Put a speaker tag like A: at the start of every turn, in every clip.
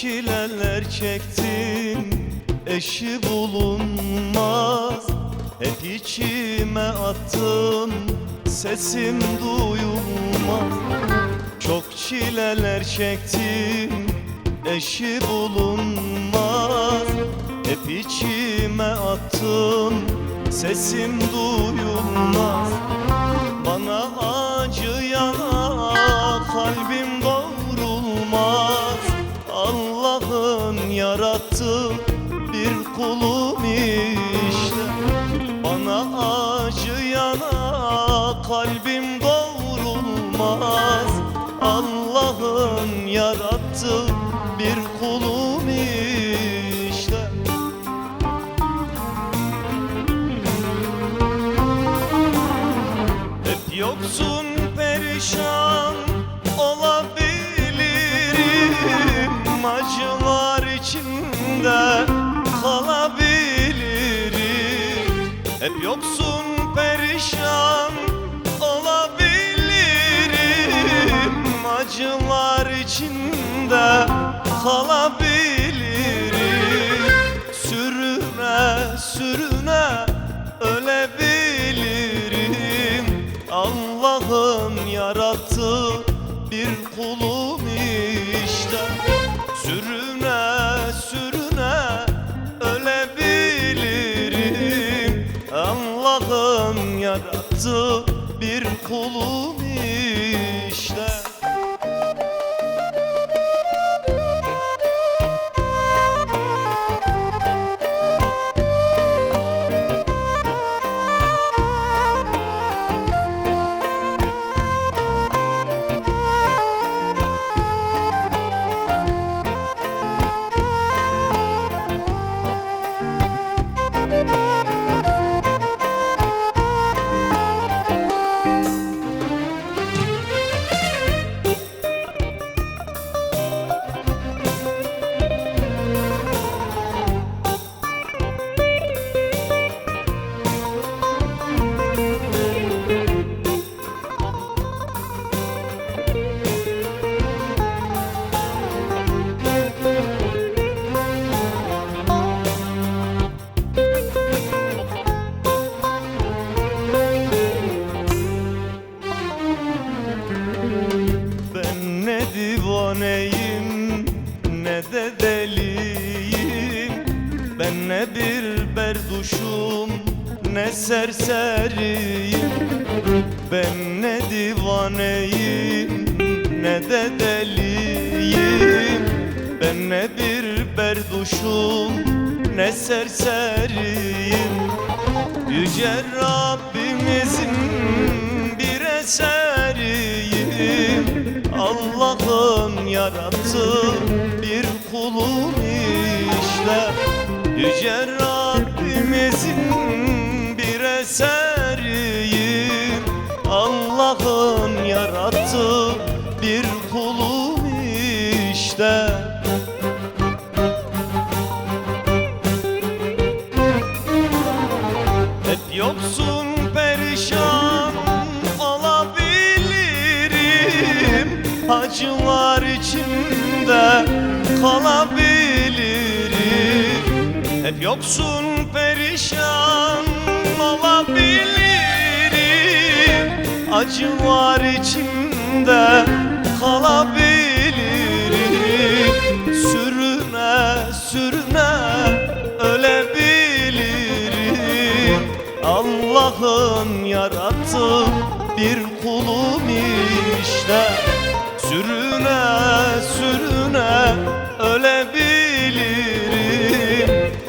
A: çileler çektim Eşi bulunmaz. Hep içime attım Sesim duyulmaz. Çok çileler çektim Eşi bulunmaz. Hep içime attım Sesim duyulmaz yarattığı bir kulum işte Hep yoksun perişan olabilirim. Acılar içinde kalabilirim. Hep yoksun kalabilirim. Sürüne sürüne ölebilirim. Allah'ın yarattığı bir kulum işte. Sürüne sürüne ölebilirim. Allah'ın yarattığı bir kulum işte ne de deliyim. Ben ne bir berduşum ne serseriyim. Ben ne divaneyim ne de deliyim. Ben ne bir berduşum ne serseriyim. Yüce Rabbimizin bir eseriyim yarattığı bir kulum işte. Yüce Rabbimizin bir eseriyim. Allah'ın yarattığı bir kulum işte Acılar içinde kalabilirim. Hep yoksun perişan olabilirim. Acılar içinde kalabilirim. Sürüne sürüne ölebilirim. Allah'ın yarattığı bir kulum işte Sürüne sürüne ölebilirim.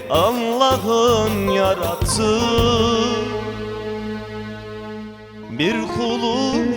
A: Allah'ın yarattığı bir kulum